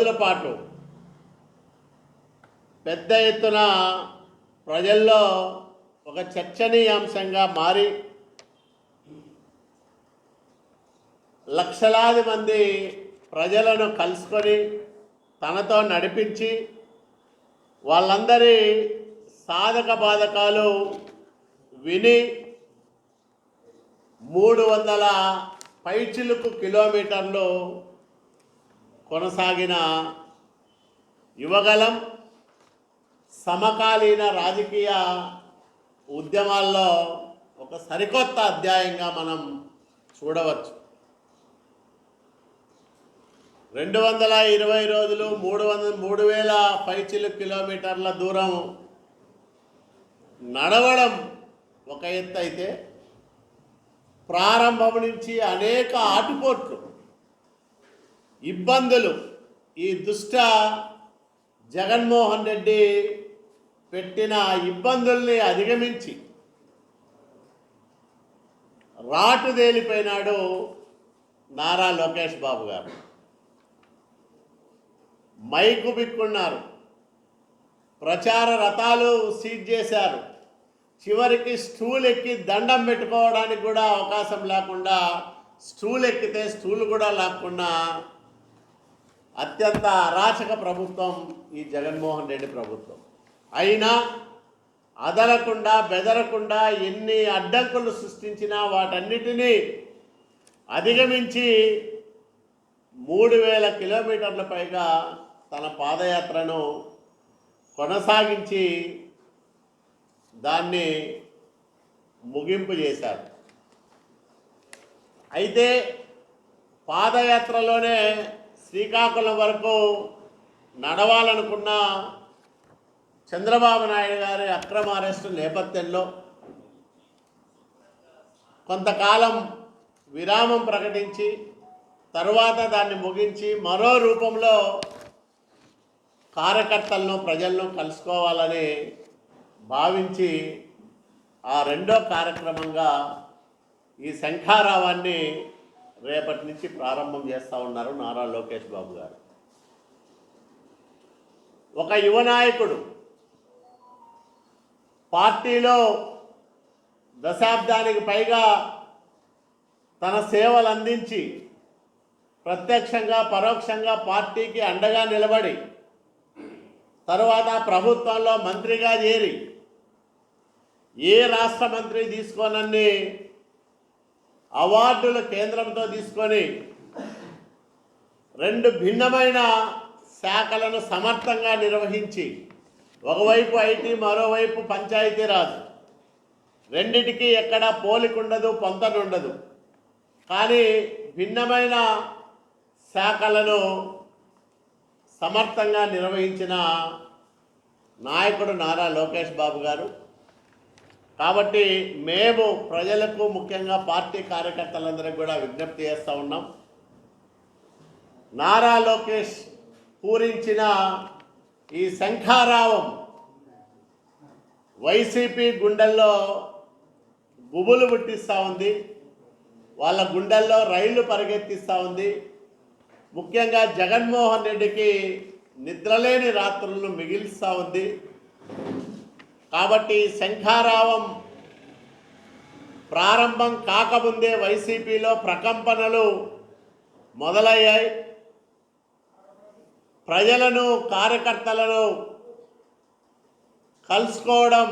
రోజుల పాటు పెద్ద ఎత్తున ప్రజల్లో ఒక చర్చనీయాంశంగా మారి లక్షలాది మంది ప్రజలను కలుసుకొని తనతో నడిపించి వాళ్ళందరి సాధక బాధకాలు విని మూడు వందల పైచిలుకు కిలోమీటర్లు కొనసాగిన యువగలం సమకాలీన రాజకీయ ఉద్యమాల్లో ఒక సరికొత్త అధ్యాయంగా మనం చూడవచ్చు. రెండు వందల ఇరవై రోజులు మూడు వందల మూడు వేల పైచిలు కిలోమీటర్ల దూరం నడవడం ఒక ఎత్తు అయితే ప్రారంభం నుంచి అనేక ఆటుపోట్లు ఇబ్బందులు. ఈ దుష్ట జగన్మోహన్ రెడ్డి పెట్టిన ఇబ్బందుల్ని అధిగమించి రాటు తేలిపోయినాడు నారా లోకేష్ బాబు గారు. మైకు బిక్కున్నారు. ప్రచార రథాలు సీజ్ చేశారు. చివరికి స్టూల్ ఎక్కి దండం పెట్టుకోవడానికి కూడా అవకాశం లేకుండా స్టూల్ ఎక్కితే స్టూల్ కూడా లేకుండా అత్యంత అరాచక ప్రభుత్వం ఈ జగన్మోహన్ రెడ్డి ప్రభుత్వం. అయినా అదలకుండా బెదరకుండా ఎన్ని అడ్డంకులు సృష్టించినా వాటన్నిటినీ అధిగమించి మూడు వేల కిలోమీటర్ల పైగా తన పాదయాత్రను కొనసాగించి దాన్ని ముగింపు చేశారు. అయితే పాదయాత్రలోనే శ్రీకాకుళం వరకు నడవాలనుకున్న చంద్రబాబు నాయుడు గారి అక్రమ అరెస్టు నేపథ్యంలో కొంతకాలం విరామం ప్రకటించి తరువాత దాన్ని ముగించి మరో రూపంలో కార్యకర్తలను ప్రజలను కలుసుకోవాలని భావించి ఆ రెండో కార్యక్రమంగా ఈ శంఖారావాన్ని రేపటి నుంచి ప్రారంభం చేస్తూ ఉన్నారు నారా లోకేష్ బాబు గారు. ఒక యువ నాయకుడు పార్టీలో దశాబ్దానికి పైగా తన సేవలు అందించి ప్రత్యక్షంగా పరోక్షంగా పార్టీకి అండగా నిలబడి తరువాత ప్రభుత్వంలో మంత్రిగా చేరి ఏ రాష్ట్ర మంత్రి తీసుకోనన్ని అవార్డులు కేంద్రంతో తీసుకొని రెండు భిన్నమైన శాఖలను సమర్థంగా నిర్వహించి ఒకవైపు ఐటీ మరోవైపు పంచాయతీరాజ్ రెండిటికి ఎక్కడ పోలికుండదు పొంతనుండదు. కానీ భిన్నమైన శాఖలను సమర్థంగా నిర్వహించిన నాయకుడు నారా లోకేష్ బాబు గారు కాబట్టి మేము ప్రజలకు ముఖ్యంగా పార్టీ కార్యకర్తలందరికీ కూడా విజ్ఞప్తి చేస్తూ ఉన్నాం. నారా లోకేష్ పూరించిన ఈ శంఖారావం వైసీపీ గుండెల్లో గుబులు పుట్టిస్తూ ఉంది. వాళ్ళ గుండెల్లో రైళ్ళు పరిగెత్తిస్తూ ఉంది. ముఖ్యంగా జగన్మోహన్ రెడ్డికి నిద్రలేని రాత్రులను మిగిలిస్తూ ఉంది. కాబట్టి శంఖారావం ప్రారంభం కాకముందే వైసీపీలో ప్రకంపనలు మొదలయ్యాయి. ప్రజలను కార్యకర్తలను కలుసుకోవడం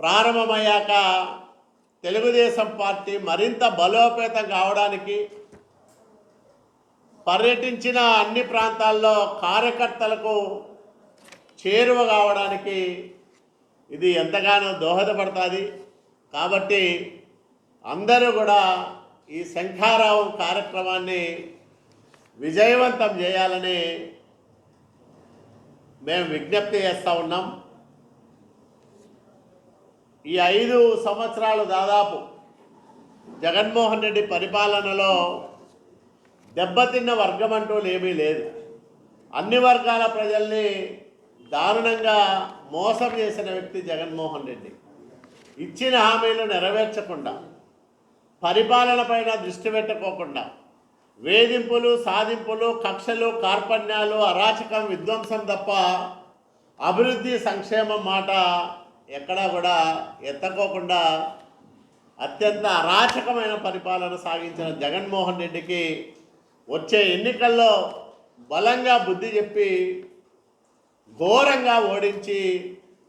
ప్రారంభమయ్యాక తెలుగుదేశం పార్టీ మరింత బలోపేతం కావడానికి పర్యటించిన అన్ని ప్రాంతాల్లో కార్యకర్తలకు చేరువ కావడానికి ఇది ఎంతగానో దోహదపడుతుంది. కాబట్టి అందరూ కూడా ఈ శంఖారావం కార్యక్రమాన్ని విజయవంతం చేయాలని మేము విజ్ఞప్తి చేస్తూ ఉన్నాం. ఈ ఐదు సంవత్సరాలు దాదాపు జగన్మోహన్ రెడ్డి పరిపాలనలో దెబ్బతిన్న వర్గం అంటూ ఏమీ లేదు. అన్ని వర్గాల ప్రజల్ని దారుణంగా మోసం చేసిన వ్యక్తి జగన్మోహన్ రెడ్డి. ఇచ్చిన హామీలు నెరవేర్చకుండా పరిపాలన పైన దృష్టి పెట్టకోకుండా వేధింపులు సాధింపులు కక్షలు కార్పణ్యాలు అరాచకం విధ్వంసం తప్ప అభివృద్ధి సంక్షేమం మాట ఎక్కడా కూడా ఎత్తకోకుండా అత్యంత అరాచకమైన పరిపాలన సాగించిన జగన్మోహన్ రెడ్డికి వచ్చే ఎన్నికల్లో బలంగా బుద్ధి చెప్పి ఘోరంగా ఓడించి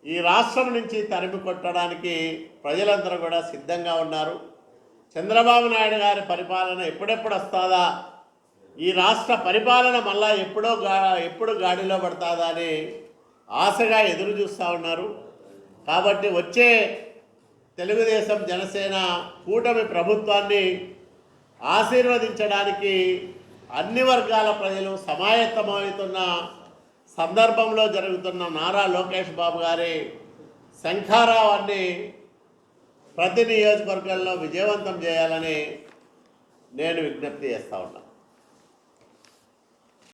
ఈ రాష్ట్రం నుంచి తరిమి కొట్టడానికి ప్రజలందరూ కూడా సిద్ధంగా ఉన్నారు. చంద్రబాబు నాయుడు గారి పరిపాలన ఎప్పుడెప్పుడు వస్తుందా? ఈ రాష్ట్ర పరిపాలన మళ్ళా ఎప్పుడో గా ఎప్పుడు గాడిలో పడుతుందా అని ఆశగా ఎదురు చూస్తూ ఉన్నారు. కాబట్టి వచ్చే తెలుగుదేశం జనసేన కూటమి ప్రభుత్వాన్ని ఆశీర్వదించడానికి అన్ని వర్గాల ప్రజలు సమాయత్తమవుతున్న సందర్భంలో జరుగుతున్న నారా లోకేష్ బాబు గారి శంఖారావాన్ని ప్రతి నియోజకవర్గంలో విజయవంతం చేయాలని నేను విజ్ఞప్తి చేస్తా ఉన్నా.